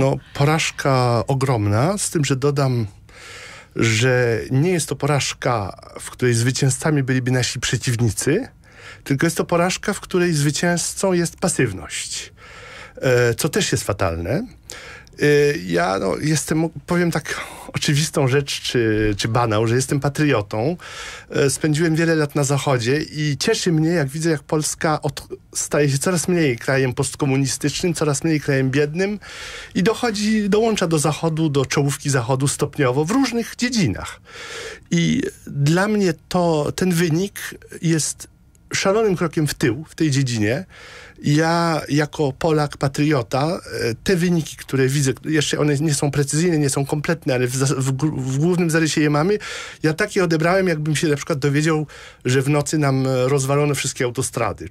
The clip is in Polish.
No, porażka ogromna, z tym, że dodam, że nie jest to porażka, w której zwycięzcami byliby nasi przeciwnicy, tylko jest to porażka, w której zwycięzcą jest pasywność, e, co też jest fatalne. Y, ja no, jestem, powiem tak oczywistą rzecz, czy, czy banał, że jestem patriotą. Y, spędziłem wiele lat na Zachodzie i cieszy mnie, jak widzę, jak Polska od, staje się coraz mniej krajem postkomunistycznym, coraz mniej krajem biednym i dochodzi, dołącza do Zachodu, do czołówki Zachodu stopniowo w różnych dziedzinach. I dla mnie to, ten wynik jest szalonym krokiem w tył w tej dziedzinie. Ja jako Polak, patriota, e, te wyniki, które widzę, jeszcze one nie są precyzyjne, nie są kompletne, ale w, w, w głównym zarysie je mamy, ja takie odebrałem, jakbym się na przykład dowiedział, że w nocy nam rozwalono wszystkie autostrady.